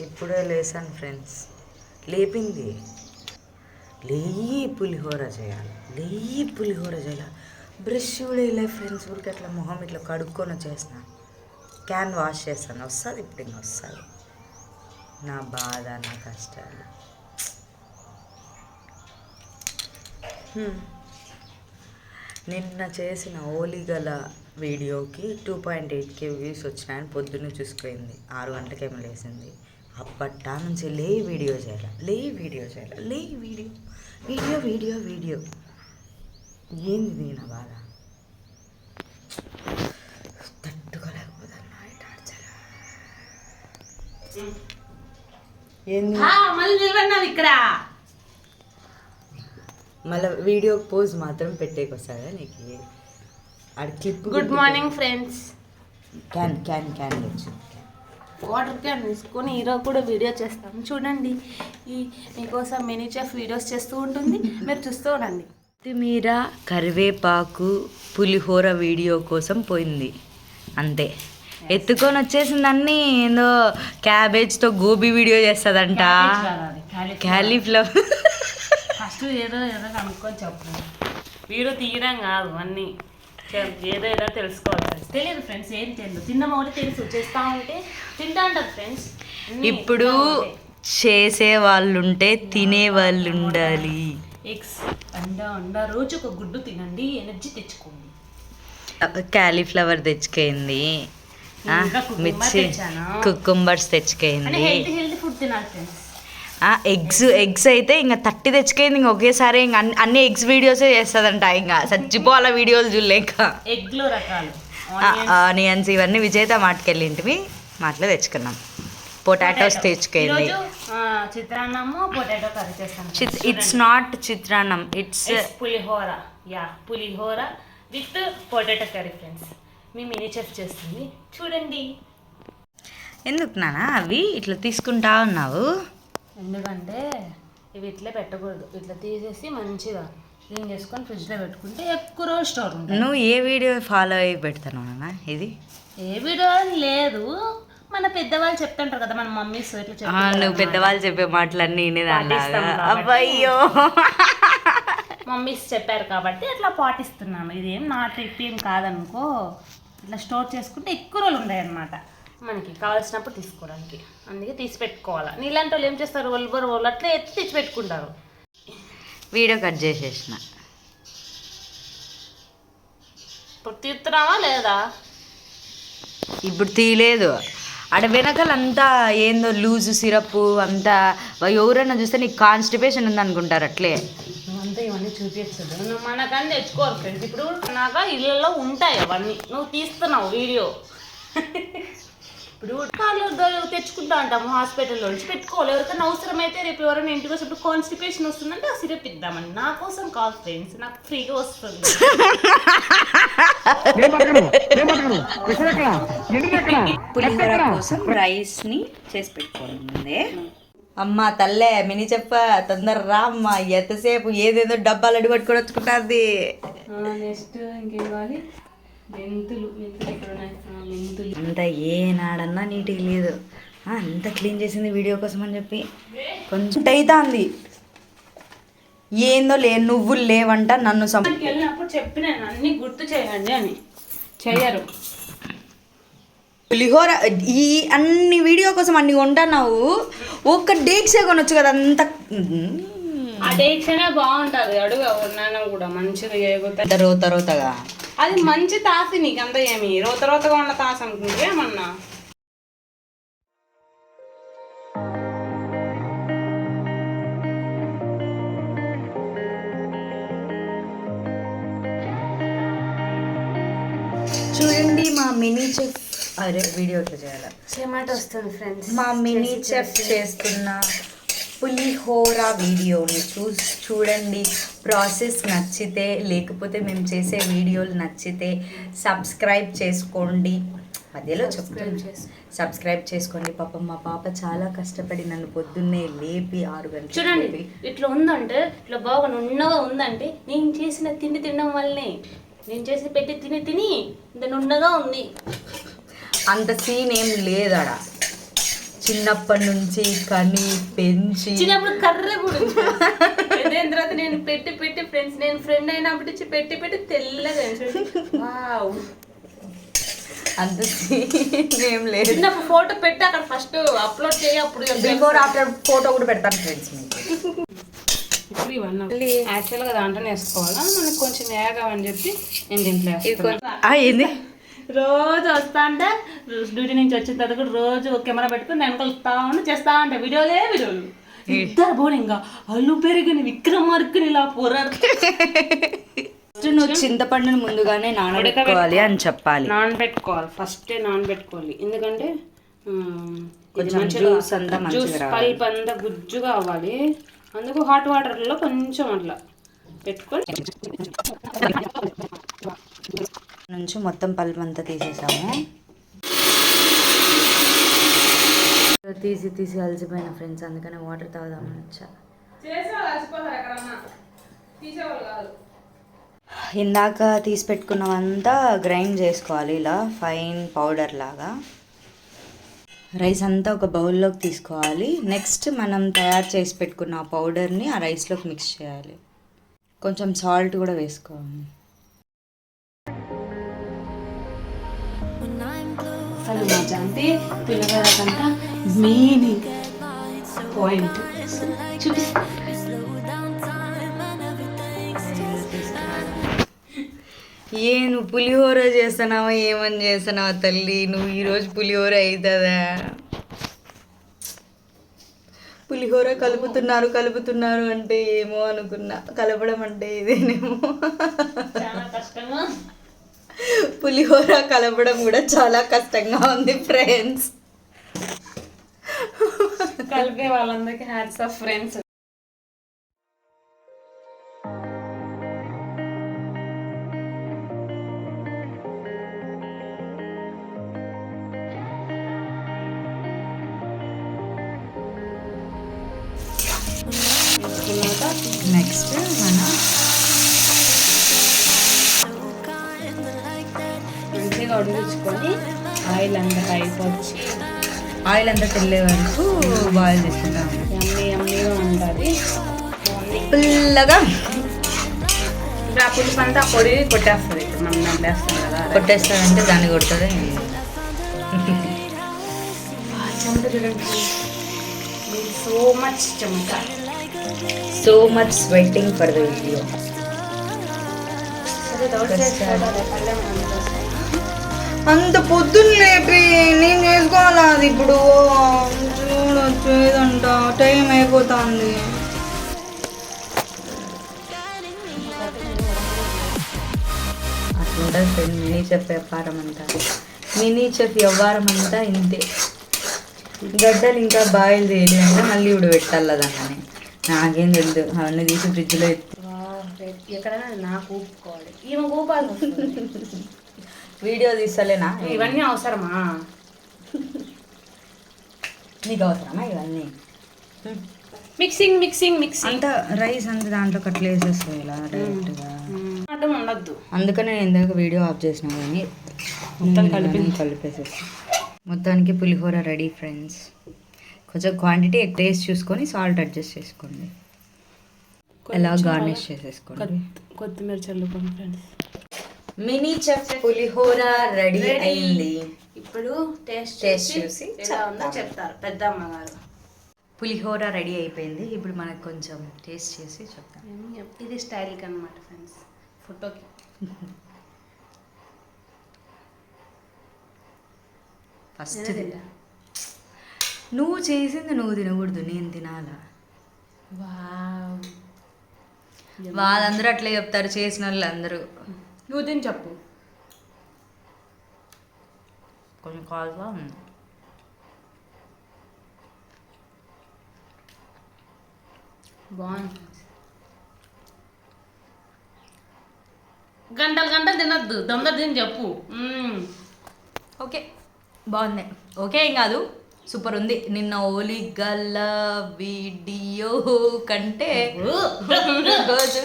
ఇప్పుడే లేసాను ఫ్రెండ్స్. లేపింది. లేయి పులిహోర చేయాలి. లేయి పులిహోర చేయాలి. బ్రష్ కూడా ఇలా ఫ్రెండ్స్ ఊరికి అట్లా మొహం ఇట్లా కడుక్కొని వచ్చేసిన. క్యాన్ వాష్ చేస్తాను వస్తుంది ఇప్పుడు ఇంకా వస్తుంది. నా బాధ నా కష్టాలు. నిన్న చేసిన ఓలిగల వీడియోకి two point eight K views వచ్చినాయని పొద్దున్నే చూసుకుంది ఆరు గంటలకేమో లేసింది. అప్పట్టా నుంచి లే వీడియో చేయాలి? లే వీడియో చేయాలి? లే వీడియో. Video video video. ఏంది దీని బాధ తట్టుకోలేకపోతాను నా ఈ టార్చర్. ఏంది? మళ్ళీ నిలబడినావు ఇక్కడ. మళ్ళీ వీడియో పోజ్ మాత్రం పెట్టేకి వస్తుందా నీకు? ఆడ clip good morning friends can can can తెచ్చు వాటర్ క్యాన్ తీసుకొని ఈరోజు కూడా వీడియో చేస్తాం. చూడండి ఈ మీకోసం మినీ చెఫ్ వీడియోస్ చేస్తూ ఉంటుంది. మీరు చూస్తూ ఉండండి. కొత్తిమీర కరివేపాకు పులిహోర వీడియో కోసం పోయింది. అంతే. ఎత్తుకొని వచ్చేసింది అన్నీ. ఏందో క్యాబేజ్తో గోబీ వీడియో చేస్తుందంట. క్యాలీఫ్లవర్. ఫస్ట్ ఏదో ఏదో కనుక్కొని చెప్పు వీడియో తీయడం కాదు అన్నీ. ఏదో ఏదో తెలుసుకోవాలి ఫ్రెండ్స్ తెలియదు ఫ్రెండ్స్ ఏం తెలియదు. తిన్నాం ఒకటి తెలుసు చేస్తా ఉంటే తింటా ఉంటారు ఫ్రెండ్స్ ఇప్పుడు చేసే వాళ్ళు ఉంటే తినే వాళ్ళు ఉండాలి ఎగ్స్ అండ అండ. రోజు ఒక గుడ్డు తినండి ఎనర్జీ తెచ్చుకోండి. క్యాలీఫ్లవర్ తెచ్చుకుంది? మిర్చి తెచ్చాను. కుకుంబర్స్ అంటే తెచ్చుకుంది హెల్తీ హెల్తీ ఫుడ్ తినాలి ఫ్రెండ్స్ ఎగ్స్ ఎగ్స్ అయితే ఇంకా థర్టీ తెచ్చుకుంది ఇంక ఒకేసారి ఇంకా అన్ని- అన్ని ఎగ్స్ వీడియోసే చేస్తుందంట ఇంకా చచ్చిపోవాల వీడియోలు చూడలేక. ఎగ్లో రకాలు. ఆనియన్స్ ఇవన్నీ విజేత మాటకెళ్ళింటివి. మాటలో తెచ్చుకున్నాం. పొటాటోస్ ఆ, చిత్రాన్నము పొటాటో కర్రీ చేస్తాను it's not chitrannam. It's pulihora. Yeah pulihora with potato curry friends me mini chef చేస్తుంది. చూడండి. ఎందుకు నానా అవి ఇట్లా తీసుకుంటా ఉన్నావు? ఎందుకంటే ఇవి ఇట్లే పెట్టకూడదు. ఇట్లా తీసేసి మంచిగా క్లీన్ చేసుకొని ఫ్రిడ్జ్లో పెట్టుకుంటే ఎక్కువ రోజు స్టోర్ ఉంటుంది. నువ్వు ఏ వీడియో ఫాలో అయ్యి పెడతాను ఇది? ఏ వీడియో అని లేదు. మన పెద్దవాళ్ళు చెప్తుంటారు కదా మన మమ్మీస్ ఇట్లా నువ్వు పెద్దవాళ్ళు చెప్పే మాటలన్నీ కాబట్టి. అబ్బయ్యో. మమ్మీస్ చెప్పారు కాబట్టి అట్లా పాటిస్తున్నాను. ఇదేం నా ట్రిప్ ఏం కాదనుకో ఇట్లా స్టోర్ చేసుకుంటే ఎక్కువ రోజులు ఉంటాయి అన్నమాట మనకి కావాల్సినప్పుడు తీసుకోవడానికి. అందుకే తీసి పెట్టుకోవాలి. నీలాంటి వాళ్ళు ఏం చేస్తారు? వాళ్ళు వాళ్ళు అట్లా ఎత్తి తెచ్చి పెట్టుకుంటారు. వీడియో కట్ చేసేసిన. ఇప్పుడు తీస్తున్నావా లేదా? ఇప్పుడు తీయలేదు. ఆడ వెనకాలంతా ఏందో లూజు సిరప్ అంతా ఎవరైనా చూస్తే నీకు కాన్స్టిపేషన్ ఉంది అనుకుంటారు అట్లే. నువ్వంతా ఇవన్నీ చూపించదు నువ్వు మనకని తెచ్చుకోరు ఫ్రెండ్స్. ఇప్పుడు నాగా ఇళ్ళల్లో ఉంటాయి అవన్నీ. నువ్వు తీస్తున్నావు వీడియో. ఇప్పుడు దో- తెచ్చుకుంటా ఉంటాము హాస్పిటల్లో నుంచి పెట్టుకోవాలి. ఎవరికైనా అవసరమైతే రేపు ఎవరైనా ఇంటికి వచ్చినప్పుడు కాన్స్టిపేషన్ వస్తుందంటే ఆ సిరప్ ఇద్దామని. నా కోసం కాదు ఫ్రెండ్స్ నాకు ఫ్రీగా వస్తుంది. పులిహోర కోసం రైస్ని చేసి పెట్టుకోండి ముందే. అమ్మ తల్లే మినీ చెప్ప తొందర రా అమ్మ. ఎంతసేపు ఏదేదో డబ్బాలు అడి పట్టుకొని వచ్చుకుంటుంది. నెక్స్ట్ ఇంకేం కావాలి? మెంతులు. మెంతులు ఎక్కడ ఉన్నాయి? అంత ఏనాడన్నా నీట్గా లేదు అంత క్లీన్ చేసింది వీడియో కోసం అని చెప్పి కొంచెం అవుతుంది ఏందో లే నువ్వులు లేవంట నన్ను వెళ్ళినప్పుడు చెప్పినాను అన్ని గుర్తు చేయండి అని. చెయ్యరు. పులిహోర ఈ అన్ని వీడియో కోసం అన్ని కొంటున్నావు. ఒక్క డేక్సే కొనొచ్చు కదా అంత ఆ డేక్షనే బాగుంటది. అడుగు కూడా రోత రోతగా. అది మంచి తాసి నీకు అంత ఏమి? రోత రోతగా ఉన్న తాసి అనుకుంటే ఏమన్నా? చూడండి మా మినీ చెఫ్. అరే వీడియో చేయాలి? చెమట వస్తుంది ఫ్రెండ్స్ మా మినీ చెఫ్ చేస్తున్న. పులిహోర వీడియోని చూ చూడండి. ప్రాసెస్ నచ్చితే లేకపోతే మేము చేసే వీడియోలు నచ్చితే సబ్స్క్రైబ్ చేసుకోండి. మధ్యలో చెప్తాను సబ్స్క్రైబ్ చేసుకోండి. పాపం మా పాప చాలా కష్టపడి నన్ను పొద్దున్నే లేపి ఆరు గంటలకు చూడండి ఇట్లా ఉందంటే ఇట్లా బాగా నున్నగా ఉందంటే నేను చేసిన తిండి తినడం వల్లనే నేను చేసి పెట్టి తిని తిని ఇంత నున్నగా ఉంది. అంత సీన్ ఏం లేదడా. చిన్నప్పటి నుంచి కని పెంచి చిన్నప్పుడు కర్ర. పెద్దయిన తర్వాత నేను పెట్టి పెట్టి ఫ్రెండ్స్ నేను ఫ్రెండ్ అయినప్పటి నుంచి పెట్టి పెట్టి తెల్లగా. అంత ఏం లేదు. చిన్నప్పుడు ఫోటో పెట్టి అక్కడ ఫస్ట్ అప్లోడ్ చేయి అప్పుడు బిఫోర్ ఆఫ్టర్ ఫోటో కూడా పెడతాను ఫ్రెండ్స్ మీకు. ఇప్పుడు ఇవన్నీ. యాక్చువల్గా దాంట్లోనే వేసుకోవాలా? మనకు కొంచెం వేగమని చెప్పి నేను దీంట్లో ఏంది? రోజు వస్తా అంటే డ్యూటీ నుంచి వచ్చిన తర్వాత కూడా రోజు కెమెరా పెట్టుకుని నేను కలుస్తా చేస్తా ఉంటే. వీడియోలే వీడియోలు. ఇద్దరు పోనీ ఇంకా అల్లు పెరిగిన విక్రమార్కుని ఇలా పోరాడు ఫస్ట్ నువ్వు చింతపండుని ముందుగానే నానబెట్టుకోవాలి అని చెప్పాలి. నానబెట్టుకోవాలి. ఫస్ట్ నానబెట్టుకోవాలి. ఎందుకంటే కొంచెం జ్యూస్ అంతా మంచిగా. పల్ప్ అంతా గుజ్జుగా అవ్వాలి. అందుకు హాట్ వాటర్లో కొంచెం అట్లా పెట్టుకొని నుంచి మొత్తం పల్ప్ అంతా తీసేసాము. తీసి తీసి అలసిపోయిన ఫ్రెండ్స్ అందుకనే వాటర్ తాగుదామని వచ్చా. ఇందాక తీసి పెట్టుకున్నవంతా గ్రైండ్ చేసుకోవాలి ఇలా ఫైన్ పౌడర్ లాగా. రైస్ అంతా ఒక బౌల్లోకి తీసుకోవాలి. నెక్స్ట్ మనం తయారు చేసి పెట్టుకున్న ఆ పౌడర్ని ఆ రైస్లోకి మిక్స్ చేయాలి. కొంచెం సాల్ట్ కూడా వేసుకోవాలి. అది మా జాంతి పిల్లగాడ కంట మెయిన్ పాయింట్ చూపిస్తా. ఏ నువ్వు పులిహోర చేస్తున్నావా? ఏమని చేస్తున్నావా తల్లి? నువ్వు ఈరోజు పులిహోర అవుతుందా పులిహోర కలుపుతున్నారు కలుపుతున్నారు అంటే ఏమో అనుకున్నా. కలపడం అంటే ఇదేనేమో. పులిహోర కలపడం కూడా చాలా కష్టంగా ఉంది ఫ్రెండ్స్ కలిపే వాళ్ళందరికీ హ్యాట్స్ ఆఫ్ ఫ్రెండ్స్ నెక్స్ట్ ఉడికించుకొని ఆయిల్ అంతా పైకి వచ్చి ఆయిల్ అంతా తెల్లే వరకు బాయిల్ చేసుకుంటాం ఎమ్మి ఎమ్మిగా ఉంటుంది. పుల్లగా. ఇప్పుడు ఆ పులుసు అంతా పొడి కొట్టేస్తుంది ఇప్పుడు మనం నమ్మేస్తాం కదా. కొట్టేస్తాడంటే దాన్ని కొడుతుంది సో మచ్ చెమట. So much sweating for the video అంత పొద్దున్న లేపి నేను చేసుకోవాలా అది ఇప్పుడు? చూడొచ్చు ఏదంట టైం అయిపోతుంది. అట్లుంటుంది ఫ్రెండ్ మినీ చెఫ్ వ్యాపారం అంతా మినీ చెఫ్ వ్యవహారం అంతా ఇంతే. గడ్డలు ఇంకా బాయిల్ చేయలేదు అంటే మళ్ళీ ఇప్పుడు పెట్టాలి దాన్ని. నాకేం తెలియదు అవన్నీ తీసి ఫ్రిడ్జ్లో ఎత్తి ఎక్కడైనా నాకు ఊపుకోవాలి. ఈమె ఊపాల్సి వస్తుంది. వీడియో తీస్తలేనా? ఇవన్నీ అవసరమా? నీకు అవసరమా ఇవన్నీ? మిక్సింగ్ మిక్సింగ్ మిక్సింగ్ అంత రైస్ అంత దాంట్లో కట్లు వేసేస్తాయి ఇలా డైరెక్ట్గా. అడ్డం ఉండద్దు. అందుకనే నేను ఇందాక వీడియో ఆఫ్ చేసిన కానీ మొత్తం కలిపి. కలిపేసేసి. మొత్తానికి పులిహోర రెడీ ఫ్రెండ్స్ కొంచెం క్వాంటిటీ టేస్ట్ చూసుకొని సాల్ట్ అడ్జస్ట్ చేసుకోండి. ఎలా గార్నిష్ చేసేసుకోండి. కొత్తిమీర చల్లుకోండి ఫ్రెండ్స్ మినీ చెఫ్ పులిహోర రెడీ అయింది. ఇప్పుడు టేస్ట్ Taste చూసి ఎలా ఉందో చెప్తారు పెద్దమ్మ గారు పులిహోర రెడీ అయిపోయింది. ఇప్పుడు మనకు కొంచెం టేస్ట్ చేసి చెప్తాం. ఇది స్టైల్కి అనమాట ఫ్రెండ్స్. ఫోటోకి. ఫస్ట్ నువ్వు చేసింది నువ్వు తినకూడదు నేను తినాలా? వావ్. వాళ్ళందరూ అట్లే చెప్తారు చేసిన వాళ్ళు అందరూ నువ్వు తిని చెప్పు. కొంచెం కాల్గా బాగుంది. గంటలు గంటలు తినద్దు. తొందర తిని చెప్పు. ఓకే. బాగుంది. ఓకే ఏం కాదు. సూపర్ ఉంది. నిన్న ఓలి గల్ల వీడియో కంటే ఈరోజు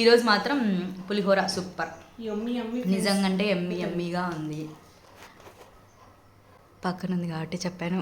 ఈరోజు మాత్రం పులిహోర సూపర్. యమ్మీ యమ్మీ నిజంగా అంటే ఎమ్మి ఎమ్మిగా ఉంది. పక్కన ఉంది కాబట్టి చెప్పాను.